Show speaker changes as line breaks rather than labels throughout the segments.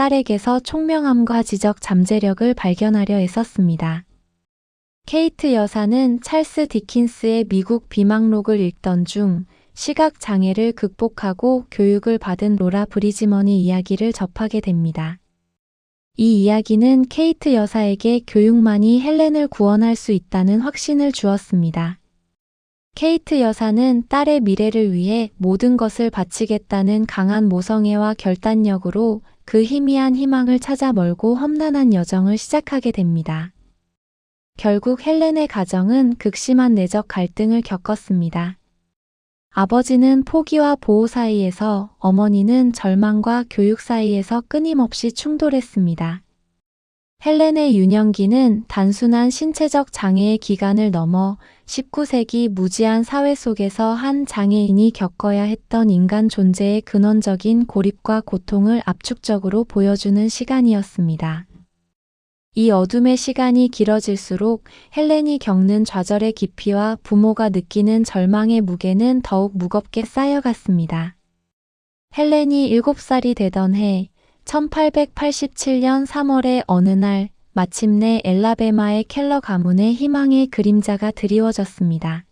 딸에게서 총명함과 지적 잠재력을 발견하려 애썼습니다. 케이트 여사는 찰스 디킨스의 미국 비망록을 읽던 중 시각 장애를 극복하고 교육을 받은 로라 브리지먼의 이야기를 접하게 됩니다. 이 이야기는 케이트 여사에게 교육만이 헬렌을 구원할 수 있다는 확신을 주었습니다. 케이트 여사는 딸의 미래를 위해 모든 것을 바치겠다는 강한 모성애와 결단력으로 그 희미한 희망을 찾아 멀고 험난한 여정을 시작하게 됩니다. 결국 헬렌의 가정은 극심한 내적 갈등을 겪었습니다. 아버지는 포기와 보호 사이에서 어머니는 절망과 교육 사이에서 끊임없이 충돌했습니다. 헬렌의 유년기는 단순한 신체적 장애의 기간을 넘어 19세기 무지한 사회 속에서 한 장애인이 겪어야 했던 인간 존재의 근원적인 고립과 고통을 압축적으로 보여주는 시간이었습니다. 이 어둠의 시간이 길어질수록 헬렌이 겪는 좌절의 깊이와 부모가 느끼는 절망의 무게는 더욱 무겁게 쌓여갔습니다. 헬렌이 7살이 되던 해 1887년 3월의 어느 날 마침내 엘라베마의 켈러 가문의 희망의 그림자가 드리워졌습니다.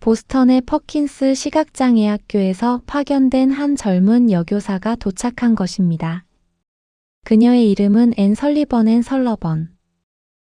보스턴의 퍼킨스 시각장애 학교에서 파견된 한 젊은 여교사가 도착한 것입니다. 그녀의 이름은 앤 설리번 앤 설러번.